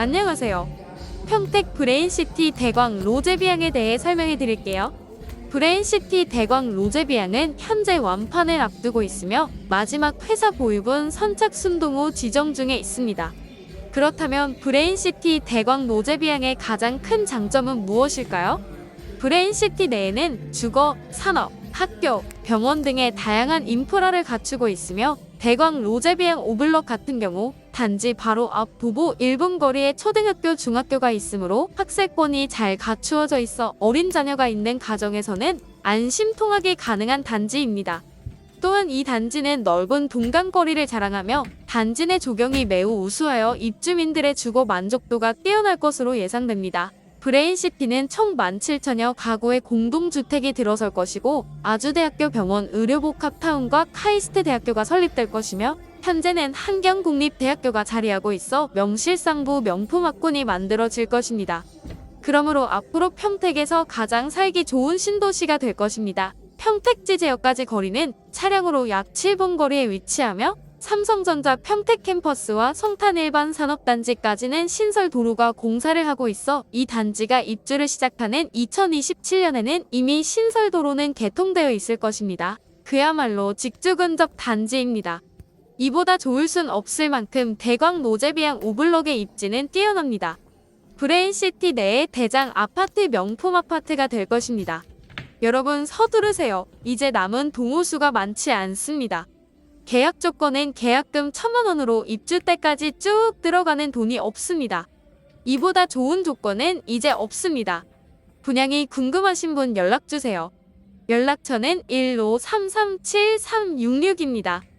안녕하세요. 평택 브레인시티 대광 로제비앙에 대해 설명해 드릴게요. 브레인시티 대광 로제비앙은 현재 완판을 앞두고 있으며 마지막 회사 보유분 선착순동 후 지정 중에 있습니다. 그렇다면 브레인시티 대광 로제비앙의 가장 큰 장점은 무엇일까요? 브레인시티 내에는 주거, 산업, 학교, 병원 등의 다양한 인프라를 갖추고 있으며 대광 로제비앙 오블럭 같은 경우 단지 바로 앞 도보 1분 거리에 초등학교, 중학교가 있으므로 학세권이 잘 갖추어져 있어 어린 자녀가 있는 가정에서는 안심통하게 가능한 단지입니다. 또한 이 단지는 넓은 동간거리를 자랑하며 단지 내 조경이 매우 우수하여 입주민들의 주거 만족도가 뛰어날 것으로 예상됩니다. 브레인시티는 총 17,000여 가구의 공동주택이 들어설 것이고 아주대학교 병원 의료복합타운과 카이스트 대학교가 설립될 것이며 현재는 한경국립대학교가 자리하고 있어 명실상부 명품학군이 만들어질 것입니다. 그러므로 앞으로 평택에서 가장 살기 좋은 신도시가 될 것입니다. 평택지 제역까지 거리는 차량으로 약 7분 거리에 위치하며 삼성전자 평택 캠퍼스와 성탄 일반 산업단지까지는 신설 도로가 공사를 하고 있어 이 단지가 입주를 시작하는 2027년에는 이미 신설 도로는 개통되어 있을 것입니다. 그야말로 직주 근접 단지입니다. 이보다 좋을 순 없을 만큼 대광 노제비앙 오블럭의 입지는 뛰어납니다. 브레인시티 내의 대장 아파트 명품 아파트가 될 것입니다. 여러분 서두르세요. 이제 남은 동호수가 많지 않습니다. 계약 조건은 계약금 천만 원으로 입주 때까지 쭉 들어가는 돈이 없습니다. 이보다 좋은 조건은 이제 없습니다. 분양이 궁금하신 분 연락 주세요. 연락처는 15337366입니다.